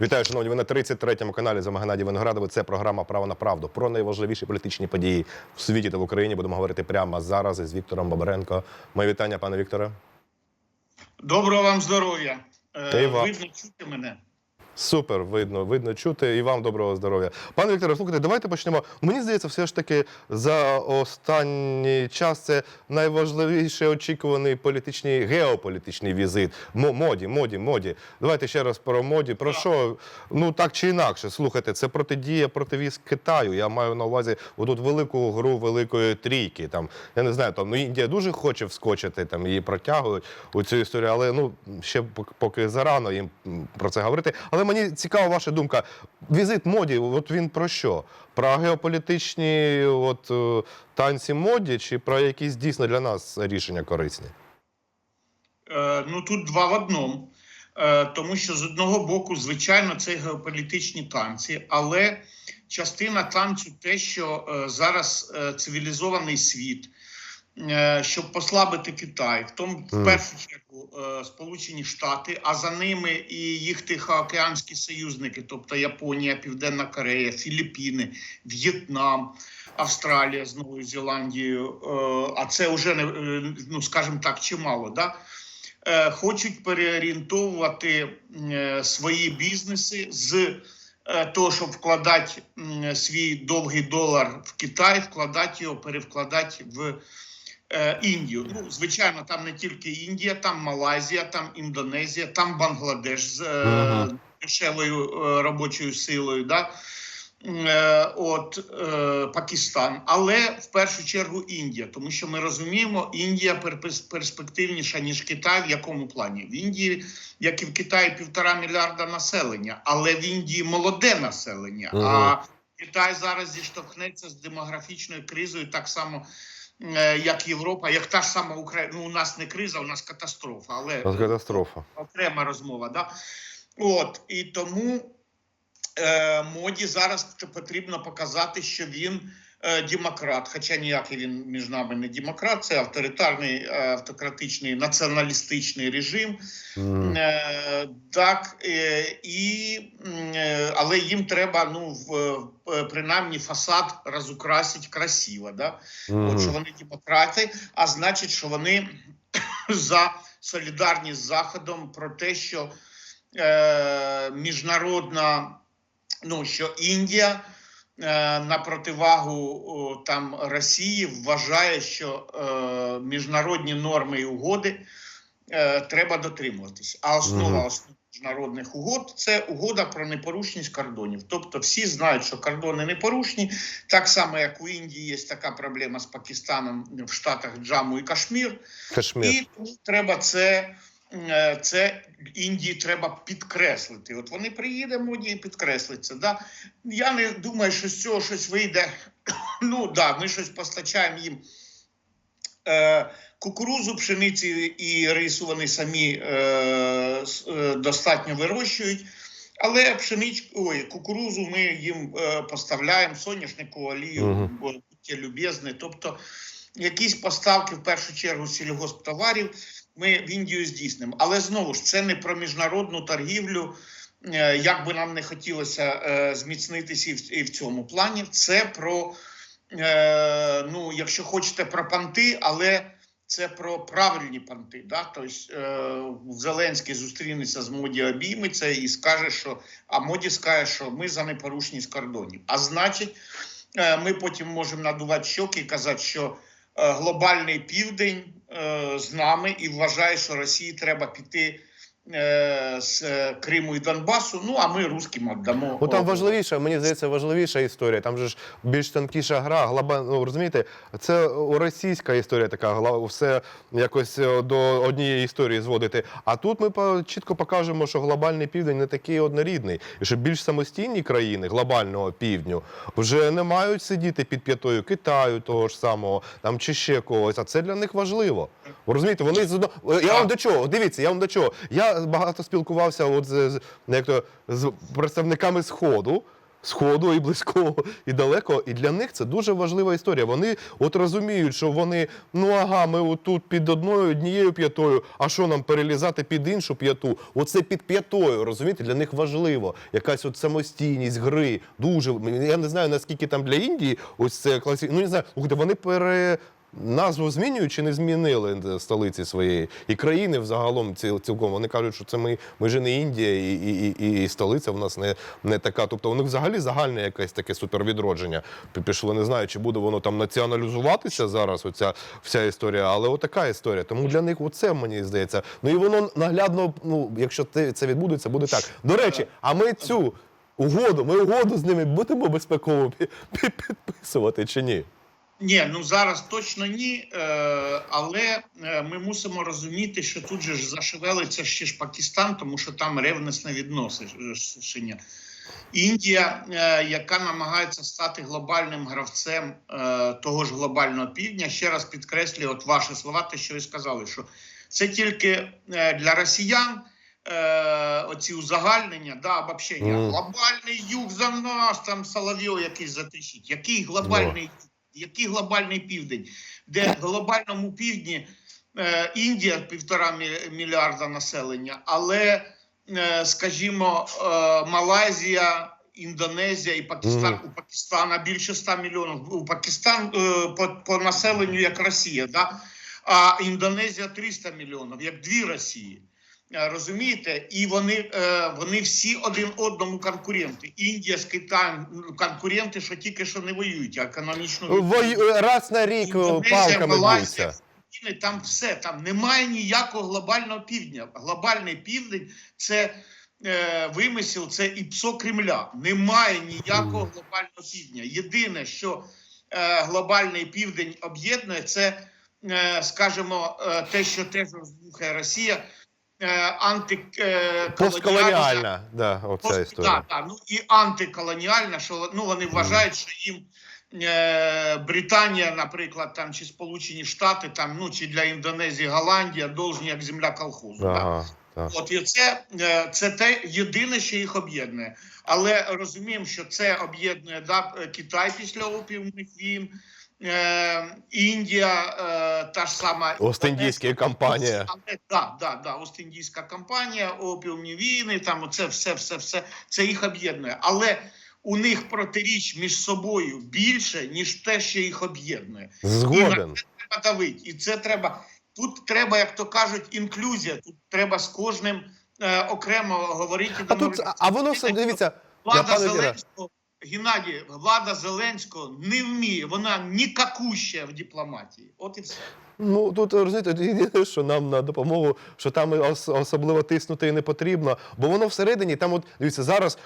Вітаю, шановні. Ви на 33-му каналі за Магнаді Виноградови. Це програма Право на правду про найважливіші політичні події в світі та в Україні. Будемо говорити прямо зараз із Віктором Бабаренко. Моє вітання, пане Вікторе. Доброго вам здоров'я. Е. Видно чути мене. Супер, видно, видно чути. І вам доброго здоров'я. Пане Вікторе, слухайте, давайте почнемо. Мені здається, все ж таки за останній час це найважливіший очікуваний політичний геополітичний візит. Мо- Моді, моді, моді. Давайте ще раз про моді. Про що? Ну так чи інакше, слухайте, це протидія противіз Китаю. Я маю на увазі отут велику гру великої трійки. Там я не знаю, там ну Індія дуже хоче вскочити, там її протягують у цю історію, але ну ще поки зарано їм про це говорити. Але мені цікава ваша думка. Візит моді, от він про що? Про геополітичні от е, танці моді, чи про якісь дійсно для нас рішення корисні? Е, Ну тут два в одному. Е, Тому що з одного боку, звичайно, це геополітичні танці, але частина танцю те, що е, зараз е, цивілізований світ, щоб послабити Китай, в тому в першу чергу е, Сполучені Штати, а за ними і їх тихоокеанські союзники, тобто Японія, Південна Корея, Філіппіни, В'єтнам. Австралія з Новою Зеландією, е, а це вже не е, ну скажімо так, чимало. Да? Е, Хочуть переорієнтовувати е, свої бізнеси з е, того, щоб вкладати свій довгий долар в Китай, вкладати його, перевкладати в е, Індію. Ну, звичайно, там не тільки Індія, там Малайзія, там Індонезія, там Бангладеш з е, дешевою е, робочою силою. Да? Е, От е, Пакистан, але в першу чергу Індія, тому що ми розуміємо, Індія перспективніша ніж Китай. В якому плані в Індії, як і в Китаї, півтора мільярда населення, але в Індії молоде населення. Мгм. А Китай зараз зіштовхнеться з демографічною кризою, так само е, як Європа, як та ж сама Україна. Ну у нас не криза, у нас катастрофа, але нас катастрофа. окрема розмова. Да? От і тому е, моді зараз потрібно показати, що він е, демократ. Хоча ніякий він між нами не демократ, це авторитарний, е, автократичний націоналістичний режим. Е, так, е, і, е, але їм треба ну, в, е, принаймні фасад розукрасити красиво. Да? От що вони демократи, а значить, що вони за солідарність з Заходом про те, що е, міжнародна, ну що Індія е, на противагу там Росії вважає, що е, міжнародні норми і угоди е, треба дотримуватись. А основа основ міжнародних угод це угода про непорушність кордонів. Тобто всі знають, що кордони непорушні, так само як у Індії є така проблема з Пакистаном в штатах Джаму і Кашмір. Кашмір. І треба це, е, це Індії треба підкреслити. От вони приїде моді і підкреслить це. Да? Я не думаю, що з цього щось вийде. Ну да, ми щось постачаємо їм. Е, Кукурузу, пшениці і рису вони самі е, е, достатньо вирощують. Але пшеничку, ой, кукурузу ми їм е, поставляємо, соняшнику олію, бо будьте любезні. Тобто якісь поставки, в першу чергу, сільгосптоварів ми в Індію здійснимо. Але знову ж це не про міжнародну торгівлю. е, Як би нам не хотілося е, зміцнитися і в, цьому плані, це про, е, ну, якщо хочете, про панти, але це про правильні панти. Да? Тобто Зеленський зустрінеться з моді обійметься і скаже, що а моді скаже, що ми за непорушність кордонів. А значить, ми потім можемо надувати щоки і казати, що глобальний південь з нами і вважає, що Росії треба піти. Е, З е, Криму і Донбасу, ну а ми русським віддамо. Ну там важливіша, мені здається, важливіша історія. Там же ж більш тонкіша гра, глоба... ну, розумієте, це російська історія така, все якось е, до однієї історії зводити. А тут ми чітко покажемо, що глобальний південь не такий однорідний, і що більш самостійні країни глобального півдню вже не мають сидіти під п'ятою Китаю, того ж самого, там чи ще когось. А це для них важливо. Розумієте, вони я вам до чого? Дивіться, я вам до чого. Я багато спілкувався от з, з, як то, з представниками Сходу. Сходу і близького, і далеко. І для них це дуже важлива історія. Вони от розуміють, що вони, ну ага, ми отут під одною однією п'ятою, а що нам перелізати під іншу п'яту? Оце під п'ятою, розумієте, для них важливо. Якась от самостійність гри. Дуже я не знаю наскільки там для Індії ось це класі... Ну не знаю, вони пере. Назву змінюють чи не змінили столиці своєї і країни взагалом ці- цілком. Вони кажуть, що це ми, ми ж не Індія, і, і, і, і столиця в нас не, не така. Тобто них взагалі загальне якесь таке супервідродження пішло. Не знаю, чи буде воно там націоналізуватися зараз. Оця вся історія, але отака історія. Тому для них оце мені здається. Ну і воно наглядно, ну якщо те- це відбудеться, буде так. До речі, а ми цю угоду, ми угоду з ними будемо безпеково пі- пі- підписувати чи ні? Ні, ну зараз точно ні. Е, але е, ми мусимо розуміти, що тут же ж зашевелиться ще ж Пакистан, тому що там ревнесне відношення. Індія, е, яка намагається стати глобальним гравцем того ж глобального півдня, ще раз підкреслюю, от ваші слова, те, що ви сказали, що це тільки для росіян. Оці узагальнення, да, обобщення. Мгм. Глобальний юг за нас, там Соловйов якийсь затишить. Який глобальний, який глобальний південь? Де в глобальному півдні е, Індія півтора мільярда населення, але, е, скажімо, е, Малайзія, Індонезія і Пакистан Мгм. у Пакистана більше 100 мільйонів. У Пакистан е, по, по населенню як Росія, да? а Індонезія 300 мільйонів, як дві Росії. Е, Розумієте, і вони, е, вони всі один одному конкуренти. Індія з Китаєм ну, конкуренти, що тільки що не воюють, а економічно Вой- раз на рік палками б'ються. Там все, там немає ніякого глобального півдня. Глобальний південь це е, вимисел, це ІПСО Кремля. Немає ніякого глобального півдня. Єдине, що е, глобальний південь об'єднує, це, е, скажімо, е, те, що теж роздмухає Росія, антиколоніальна Постколоніальна, да, оця Пост- історія. Да, да, ну і антиколоніальна, що ну вони вважають, що їм е, Британія, наприклад, там чи Сполучені Штати, там ну чи для Індонезії Голландія должні як земля колхозу. Да? Ага, так. От і це, е, це те єдине, що їх об'єднує. Але розуміємо, що це об'єднує да, е, Китай після опіумних війн, е, Індія, е, та ж сама Ост-Індійська компанія. але да, да, да, Ост-Індійська компанія, опіумні війни, там оце все, все, все, це їх об'єднує. Але у них протиріч між собою більше, ніж те, що їх об'єднує. Згоден. Треба давити. І це треба. Тут треба, як то кажуть, інклюзія. Тут треба з кожним е, окремо говорити. А тут, а воно все, дивіться, влада. Зеленського, Геннадій, влада Зеленського не вміє. Вона нікакуща в дипломатії. От і все. Ну тут розумієте, що нам на допомогу, що там ос- особливо тиснути і не потрібно, бо воно всередині, там, от дивіться, зараз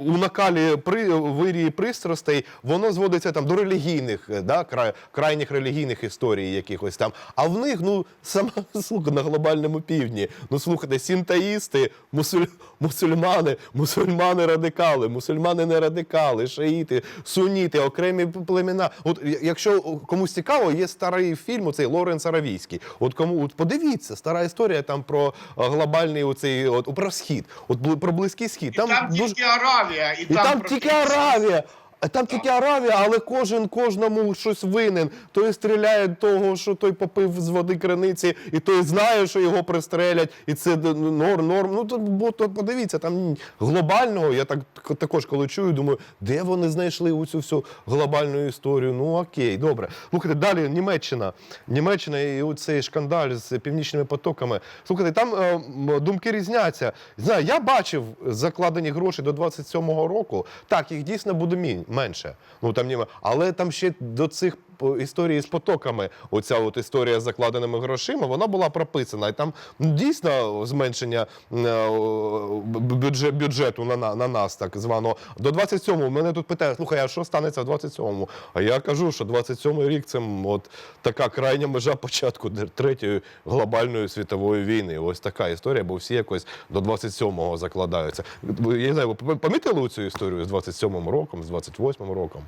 у накалі при вирії пристрастей воно зводиться там до релігійних, е, да, край, крайніх релігійних історій якихось там. А в них, ну сама слухай, на глобальному півдні. Ну слухайте, сінтаїсти, мусуль, мусульмани, мусульмани радикали, мусульмани не радикали, шиїти, суніти, окремі племена. От якщо комусь цікаво, є старий фільм, оцей Лоренс Аравійський. От кому от подивіться, стара історія там про е, глобальний оцей от про схід, от про близький схід. І там, дуже тільки Аравія, і, і там, там тільки Аравія. Там тільки Аравія, але кожен кожному щось винен. Той стріляє того, що той попив з води криниці, і той знає, що його пристрелять, і це норм, норм. Ну то, бо, то подивіться, там глобального. Я так також коли чую, думаю, де вони знайшли оцю всю глобальну історію. Ну окей, добре. Слухайте, далі Німеччина. Німеччина і оцей шкандаль з північними потоками. Слухайте, там е, думки різняться. Знаю, я бачив закладені гроші до 27-го року. Так, їх дійсно буде мін- менше. Ну там німе, але там ще до цих історії з потоками. Оця от історія з закладеними грошима, вона була прописана. І там дійсно зменшення е, бюджет, бюджету на, на, на нас, так звано. До 27-го мене тут питають, слухай, а що станеться в 27-му? А я кажу, що 27-й рік це от така крайня межа початку третьої глобальної світової війни. Ось така історія, бо всі якось до 27-го закладаються. Я не знаю, ви помітили цю історію з 27-м роком, з 28-м роком?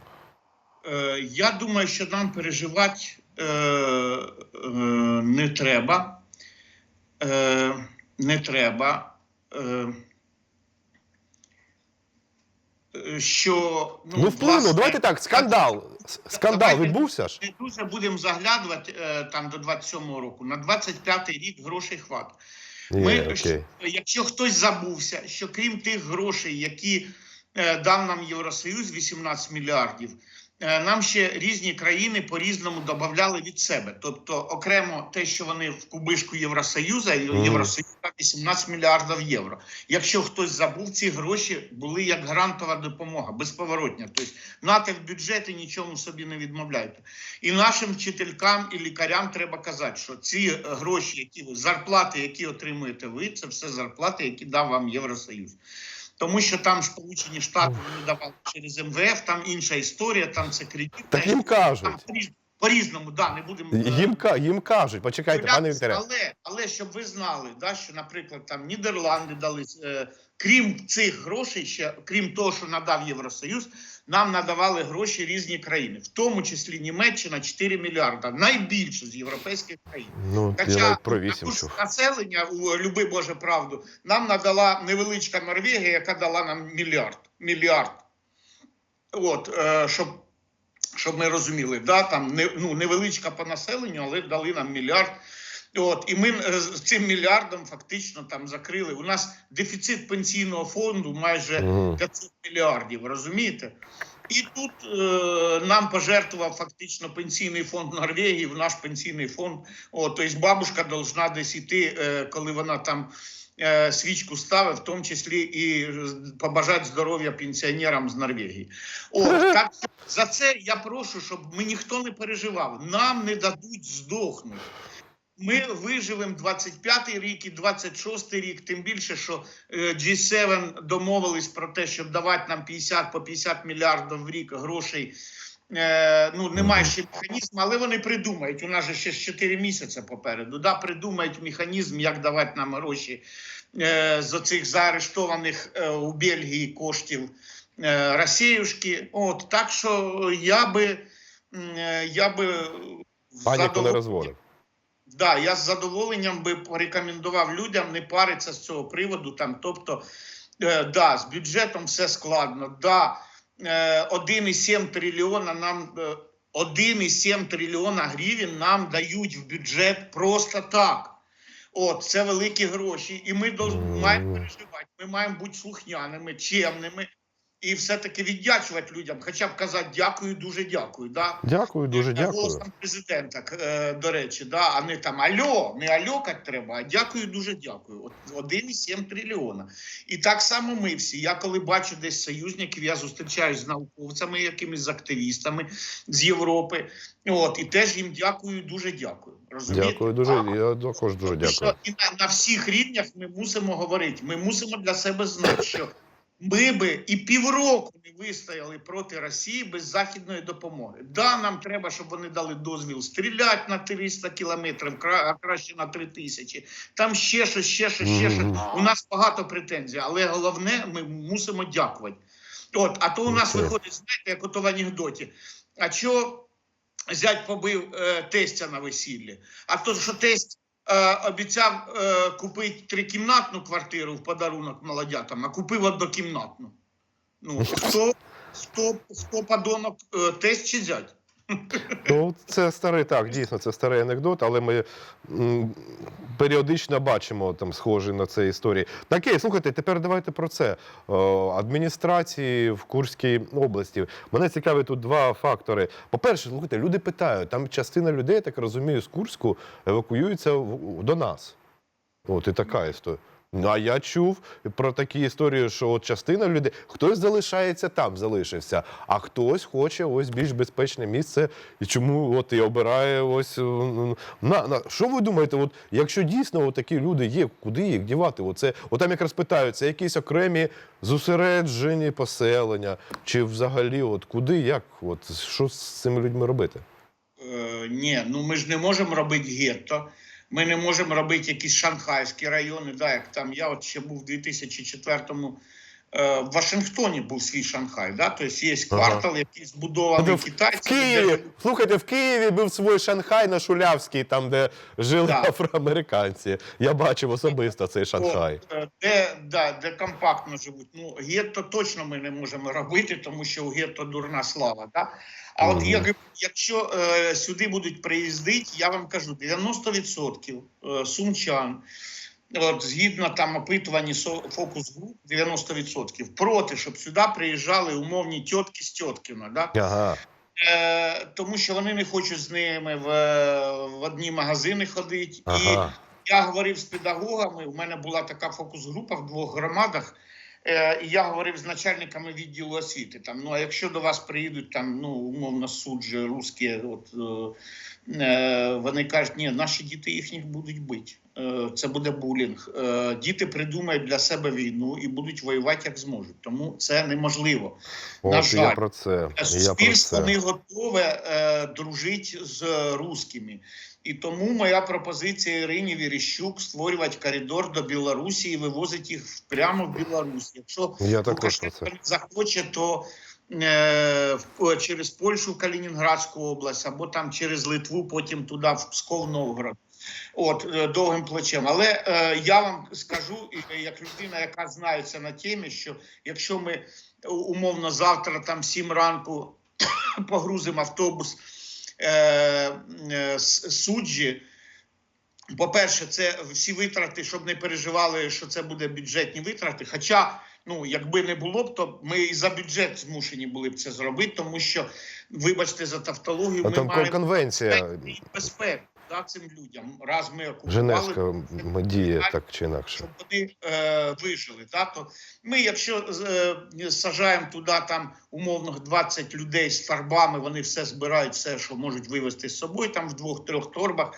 Е, Я думаю, що нам переживати е, е, не треба. Не треба. Що Ну, вплинув, власне, давайте так, скандал. Скандал Давайте- відбувся ж? не дуже будемо заглядувати е, там до 27-го року. На 25-й рік грошей. Ні, Ми, окей. що- якщо хтось забувся, що крім тих грошей, які е, дав нам Євросоюз 18 мільярдів, нам ще різні країни по-різному додавали від себе. Тобто, окремо те, що вони в кубишку і Мгм. 18 мільярдів євро. Якщо хтось забув, ці гроші були як грантова допомога, безповоротня. Тобто нате в бюджеті нічому собі не відмовляйте. І нашим вчителькам і лікарям треба казати, що ці е, гроші, які ви зарплати, які отримуєте ви, це все зарплати, які дав вам Євросоюз. Тому що там Сполучені Штати вони давали через МВФ, там інша історія, там це кредит. Так їм кажуть. Там по-різ- по-різному, да, не будемо е, Їм, їм кажуть, почекайте, пане Вікторе. але, але щоб ви знали, да, що, наприклад, там Нідерланди дали, е, крім цих грошей, ще крім того, що надав Євросоюз, нам надавали гроші різні країни, в тому числі Німеччина 4 мільярда, найбільше з європейських країн. Ну, Хоча населення у люби Боже правду нам надала невеличка Норвегія, яка дала нам мільярд. Мільярд. От, е, щоб, щоб ми розуміли, да, там не, ну, невеличка по населенню, але дали нам мільярд. От, і ми е, з цим мільярдом фактично там закрили. У нас дефіцит пенсійного фонду майже 500 мільярдів, розумієте? І тут е, нам пожертвував фактично пенсійний фонд Норвегії в наш пенсійний фонд. О, тобто бабушка должна десь іти, е, коли вона там е, свічку ставить, в тому числі і побажати здоров'я пенсіонерам з Норвегії. О, так за це я прошу, щоб ми ніхто не переживав. Нам не дадуть здохнути. Ми виживемо 25-й рік і 26-й рік, тим більше, що е, G7 домовились про те, щоб давати нам 50 по 50 мільярдів в рік грошей. Е, ну, немає ще механізму, але вони придумають. У нас же ще 4 місяці попереду. Да, придумають механізм, як давати нам гроші е, з оцих заарештованих у Бельгії коштів Росіюшки. От так що я би я би Паніку не розводив. Да, я з задоволенням би порекомендував людям не паритися з цього приводу. Там, тобто, е, да, з бюджетом все складно. Да, е, 1,7 трильйона нам е, 1,7 трильйона гривень нам дають в бюджет просто так. От, це великі гроші, і ми маємо переживати. Ми маємо бути слухняними, чемними і все-таки віддячувати людям. Хоча б казати дякую, дуже дякую. Да? Дякую, дуже дякую. Голосом президента, е, до речі, да, а не там альо, не альокать треба, а дякую, дуже дякую. От 1,7 трильйона. І так само ми всі. Я коли бачу десь союзників, я зустрічаюсь з науковцями, якимись з активістами з Європи. От, і теж їм дякую, дуже дякую. Розумієте? Дякую дуже. А, Я також дуже тому що дякую. і на, на всіх рівнях ми мусимо говорити. Ми мусимо для себе знати, що ми би і півроку не вистояли проти Росії без західної допомоги. Да, нам треба, щоб вони дали дозвіл стріляти на 300 кілометрів, а краще на 3 тисячі. Там ще щось, ще щось, ще щось. У нас багато претензій, але головне, ми мусимо дякувати. От, а то у нас виходить, знаєте, як ото в анекдоті. А що зять побив е, тестя на весіллі? А то, що тесть обіцяв е, купити трикімнатну квартиру в подарунок молодятам, а купив однокімнатну. Ну, хто, хто, хто подонок, е, тесть чи зять? Ну, це старий, так, дійсно, це старий анекдот, але ми м, періодично бачимо там схожі на це історії. Окей, слухайте, тепер давайте про це. О, адміністрації в Курській області. Мене цікавить тут два фактори. По-перше, слухайте, люди питають, там частина людей, я так розумію, з Курську евакуюється в- до нас. От і така історія. Ну, а я чув про такі історії, що от частина людей, хтось залишається там, залишився, а хтось хоче ось більш безпечне місце. І чому от і обирає ось е, на, на що ви думаєте? От якщо дійсно от такі люди є, куди їх дівати? Оце от там якраз питають, це якісь окремі зосереджені поселення, чи взагалі, от куди, як, от що з цими людьми робити? Е, ні, ну ми ж не можемо робити гетто. Ми не можемо робити якісь шанхайські райони. Да, як там я от ще був у 2004 е, в Вашингтоні був свій Шанхай. Да? Тобто є Ага. квартал, який збудований Тобто в- В. Києві, де- слухайте, в Києві був свій Шанхай на Шулявській, там, де жили Так. афроамериканці. Я бачив особисто цей Шанхай. О, е, Де, да, де компактно живуть. Ну, гетто точно ми не можемо робити, тому що у гетто дурна слава. Да? А от як, якщо е, сюди будуть приїздити, я вам кажу, 90% е, сумчан, от, згідно там опитувані фокус груп, 90% проти, щоб сюди приїжджали умовні тітки з тіткіна. Да? Ага. Е, тому що вони не хочуть з ними в, в одні магазини ходити. І я говорив з педагогами. У мене була така фокус-група в двох громадах. Е, і я говорив з начальниками відділу освіти. Там, ну а якщо до вас приїдуть там, ну умовно суджі, русські, от е, вони кажуть, ні, наші діти їхніх будуть бити. Е, це буде булінг. Е, діти придумають для себе війну і будуть воювати як зможуть. Тому це неможливо. На От я жаль. про це. Я про Суспільство це. не готове е, дружити з русскими. І тому моя пропозиція Ірині Віріщук створювати коридор до Білорусі і вивозити їх прямо в Білорусь. Якщо Я також захоче, то е, через Польщу Калінінградську область, або там через Литву, потім туди, в Псков, Новгород. От е, довгим плечем. Але е, я вам скажу, як людина, яка знається на темі, що якщо ми е, умовно завтра там 7 ранку погрузимо автобус е, е, суджі. По-перше, це всі витрати, щоб не переживали, що це буде бюджетні витрати. Хоча, ну якби не було б, то ми і за бюджет змушені були б це зробити, тому що, вибачте за тавтологію, А ми там маємо конвенція безпеку да, цим людям. Раз ми окупували, Женевська діє так чи інакше. щоб вони е, вижили. Да? То ми, якщо е, сажаємо туди там умовно 20 людей з фарбами, вони все збирають, все, що можуть вивезти з собою, там в двох-трьох торбах.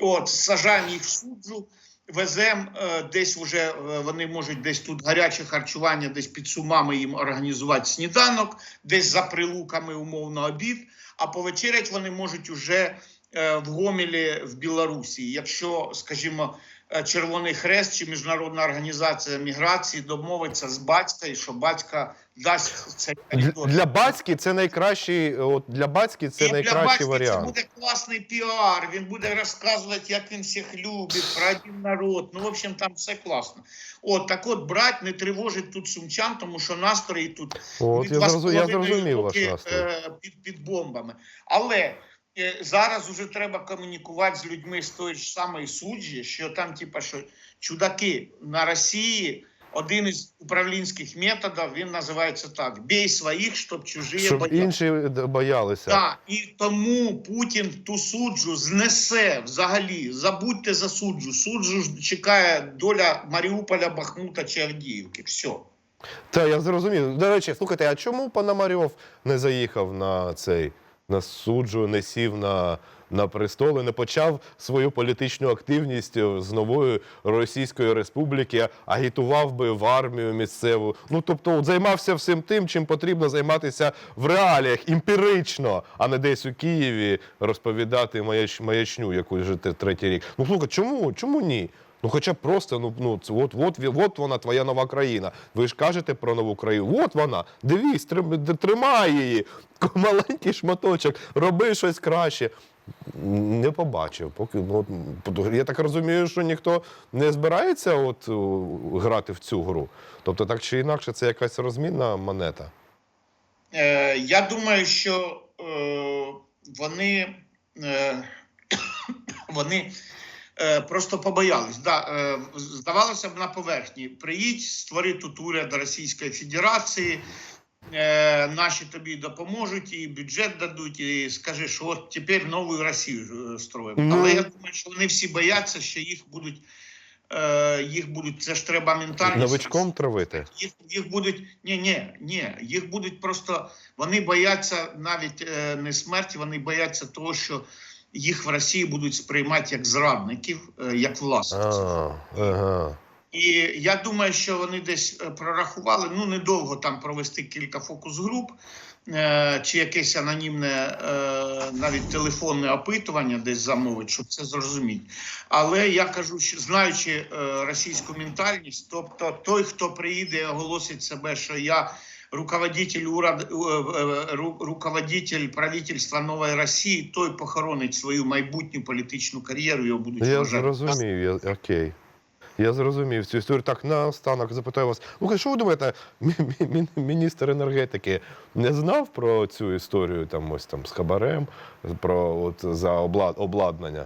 От, сажаємо їх в суджу, веземо е, десь вже е, вони можуть десь тут гаряче харчування, десь під сумами їм організувати сніданок, десь за прилуками умовно обід. А повечерять вони можуть уже е, в Гомелі в Білорусі. Якщо, скажімо, Червоний Хрест чи Міжнародна організація міграції домовиться з батька, і що батька дасть цей Для, коридор. для батьки це найкращий. От для батьки це І для найкращий варіант. Це буде класний піар. Він буде розказувати, як він всіх любить, про один народ. Ну, в общем, там все класно. От так от брать, не тривожить тут сумчан, тому що настрої тут От від я, два з я зрозумів ваш настрій. е, під, під бомбами. Але е, зараз вже треба комунікувати з людьми з тої ж самої суджі, що там, типа, що чудаки на Росії. Один із управлінських методів він називається так: бій своїх, щоб чужі Щоб боялися. інші боялися. Так, і тому Путін ту суджу знесе взагалі. Забудьте за суджу. Суджу ж чекає доля Маріуполя, Бахмута чи Авдіївки. Все. Та я зрозумів. До речі, слухайте, а чому Пономарьов не заїхав на цей на суджу, не сів на, на престол і не почав свою політичну активність е, з нової Російської Республіки, агітував би в армію місцеву. Ну тобто, займався всім тим, чим потрібно займатися в реаліях емпірично, а не десь у Києві розповідати маяч, маячню, яку вже те- третій рік. Ну слухай, чому? Чому ні? Ну, хоча просто, ну, ну от, от, от вона, твоя нова країна. Ви ж кажете про нову країну. От вона, дивись, трим- тримай її. Маленький шматочок, роби щось краще. Не побачив. Поки ну, я так розумію, що ніхто не збирається от, грати в цю гру. Тобто, так чи інакше, це якась розмінна монета. Е, я думаю, що е, вони, е, вони е, просто побоялись. Да, е, здавалося б, на поверхні. Приїдь, створи тут уряд Російської Федерації. Е, наші тобі допоможуть, і бюджет дадуть, і скажи, що от тепер нову Росію е, строїмо. Ну. Але я думаю, що вони всі бояться, що їх будуть, е, їх будуть, це ж треба ментально. Новичком травити. Їх, їх будуть ні, ні, ні, їх будуть просто вони бояться навіть е, не смерті, вони бояться того, що їх в Росії будуть сприймати як зрадників, е, як власниць. Ага. І я думаю, що вони десь е, прорахували ну недовго там провести кілька фокус-груп е, чи якесь анонімне е, навіть телефонне опитування десь замовить, щоб це зрозуміти. Але я кажу, що знаючи е, російську ментальність, тобто той, хто приїде оголосить себе, що я руководитель уряд, е, е, ру- руководитель правительства Нової Росії, той похоронить свою майбутню політичну кар'єру. Його будуть Я вважати. зрозумів, я, окей. Я зрозумів цю історію. Так, на останок запитаю вас. Ну, що ви думаєте, мі- мі- мі- міністр енергетики не знав про цю історію там ось там з хабарем, про от за обла- обладнання,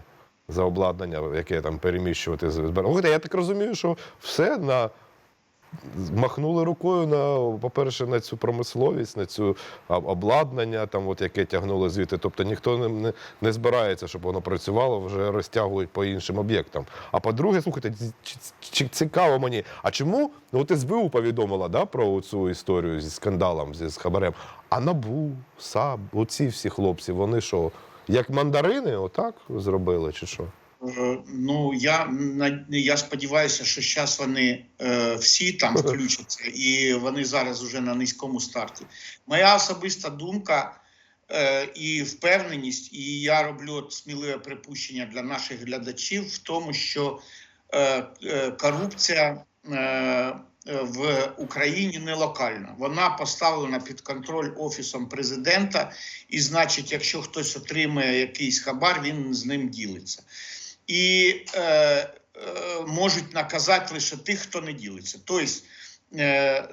за обладнання, яке там переміщувати з Я так розумію, що все на махнули рукою на, по-перше, на цю промисловість, на цю обладнання, там, от, яке тягнуло звідти. Тобто ніхто не, не, не збирається, щоб воно працювало, вже розтягують по іншим об'єктам. А по-друге, слухайте, ці- ці- ці- цікаво мені, а чому ну, от СБУ повідомила да, про цю історію зі скандалом, зі з хабарем, а НАБУ, САБ, оці всі хлопці, вони що, як мандарини, отак зробили, чи що? Е, Ну я я сподіваюся, що зараз вони е, всі там включаться, і вони зараз вже на низькому старті. Моя особиста думка е, і впевненість, і я роблю сміливе припущення для наших глядачів в тому, що корупція. В Україні не локальна. Вона поставлена під контроль офісом президента, і значить, якщо хтось отримує якийсь хабар, він з ним ділиться і е, е, можуть наказати лише тих, хто не ділиться. Тобто, е,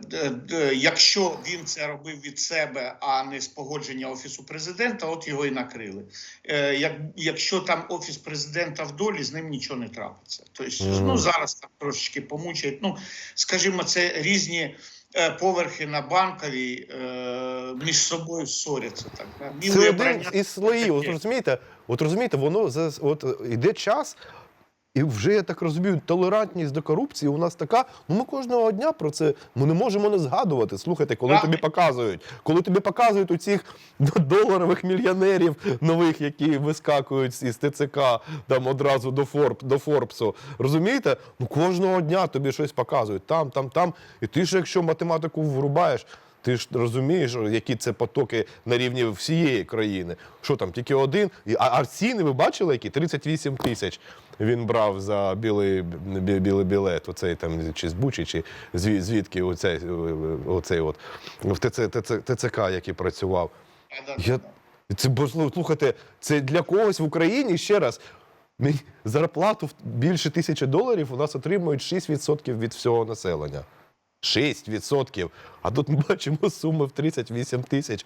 якщо він це робив від себе, а не з погодження офісу президента, от його і накрили. Е, як, якщо там офіс президента в долі, з ним нічого не трапиться. Тобто, ну зараз там трошечки помучають. Ну скажімо, це різні. Е, Поверхи на банковій е, між собою ссоряться. Так, да? Це один із слоїв. От розумієте, от розумієте, воно от іде час, і вже я так розумію, толерантність до корупції у нас така. Ну ми кожного дня про це ми не можемо не згадувати. Слухайте, коли Так. тобі показують, коли тобі показують у цих доларових мільйонерів нових, які вискакують із ТЦК там одразу до Форб, до Форбсу. Розумієте? Ну кожного дня тобі щось показують там, там, там. І ти ж, якщо математику врубаєш. Ти ж розумієш, які це потоки на рівні всієї країни. Що там, тільки один. А, а ціни ви бачили, які? 38 тисяч він брав за білий, бі- білий білет, оцей там чи з Бучі, чи зві- звідки оцей, оцей от в ТЦ, ТЦ, ТЦК, який працював. Я, це бо слу- слухайте, це для когось в Україні ще раз. Зарплату більше тисячі доларів у нас отримують 6% від всього населення. 6%. А тут ми бачимо суми в 38 тисяч.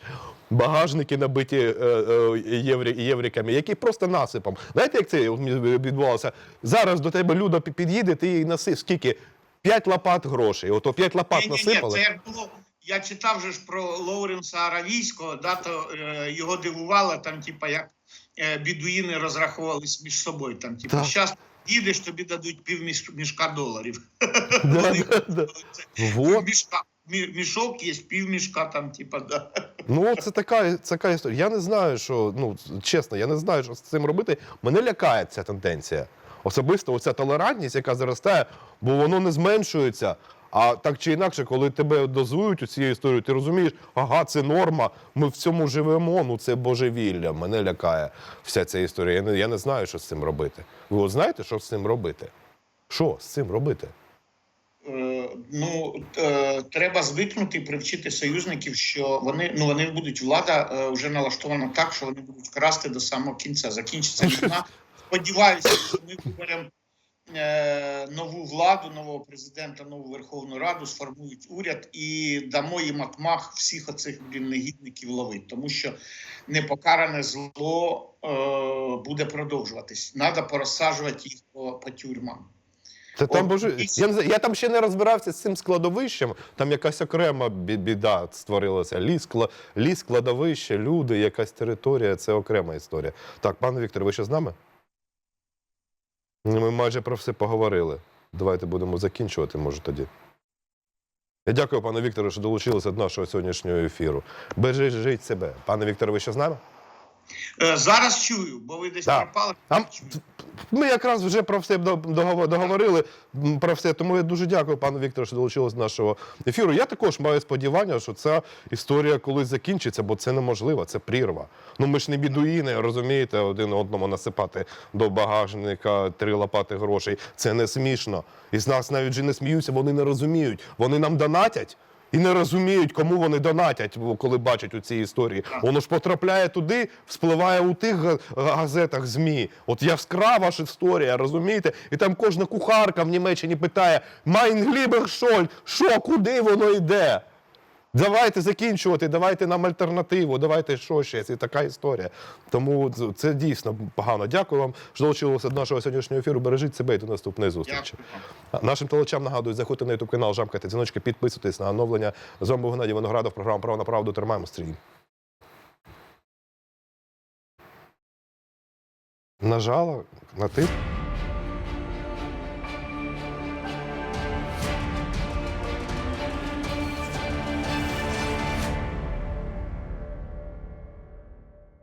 Багажники набиті е, е, євриками, які просто насипом. Знаєте, як це відбувалося? Зараз до тебе Люда під'їде, ти їй насип скільки? 5 лопат грошей. Ото 5 лопат Ні, ні, ні, насипали. це було. Я читав же ж про Лоуренса Аравійського, да, то е, його дивувало, там, типа, як е, бідуїни розраховувались між собою. Там, типа, Так. Їдеш, тобі дадуть пів мішка доларів. Да, да, да. Вот. мішка, мішок є, пів мішка, там, типа, да. Ну, це така, це така історія. Я не знаю, що ну чесно, я не знаю, що з цим робити. Мене лякає ця тенденція. Особисто оця толерантність, яка зростає, бо воно не зменшується. А так чи інакше, коли тебе дозують у цією історією, ти розумієш, ага, це норма, ми в цьому живемо, ну це божевілля. Мене лякає вся ця історія. Я не, я не знаю, що з цим робити. Ви от знаєте, що з цим робити? Що з цим робити? Е, ну е, треба звикнути привчити союзників, що вони ну вони будуть влада е, вже налаштована так, що вони будуть красти до самого кінця. Закінчиться війна. Сподіваюся, що ми виберемо нову владу, нового президента, нову Верховну Раду, сформують уряд і дамо їм отмах всіх оцих блін, негідників ловити, тому що непокаране зло е, буде продовжуватись. Треба порозсаджувати їх по, по тюрмам. Та там боже, я, я там ще не розбирався з цим складовищем. Там якась окрема біда створилася. Ліс, кла- ліс, складовище, люди, якась територія це окрема історія. Так, пане Віктор, ви ще з нами? Ми майже про все поговорили. Давайте будемо закінчувати, може, тоді. Я дякую, пане Віктору, що долучилися до нашого сьогоднішнього ефіру. Бережіть себе. Пане Вікторе, ви ще з нами? Е, Зараз чую, бо ви десь Так. пропали. А ми якраз вже про все договорили про все. Тому я дуже дякую пану Віктору, що долучились до нашого ефіру. Я також маю сподівання, що ця історія колись закінчиться, бо це неможливо, це прірва. Ну ми ж не бідуїни, розумієте, один одному насипати до багажника три лопати грошей. Це не смішно. І з нас навіть же не сміються, вони не розуміють. Вони нам донатять. І не розуміють, кому вони донатять, коли бачать у цій історії. Воно ж потрапляє туди, вспливає у тих газетах ЗМІ. От яскрава ж історія, розумієте? І там кожна кухарка в Німеччині питає: Майн Глібер Шоль, що, куди воно йде? Давайте закінчувати, давайте нам альтернативу, давайте що ще. Це така історія. Тому це- дійсно погано. Дякую вам, що долучилися до нашого сьогоднішнього ефіру. Бережіть себе і до наступної зустрічі. Дякую. Нашим телечам нагадую, заходьте на ютуб канал, жамкайте дзвіночки, підписуйтесь на оновлення. З вами був Геннадій Виноградов, програма Право на правду. Тримаємо стрій. Нажала, натиск.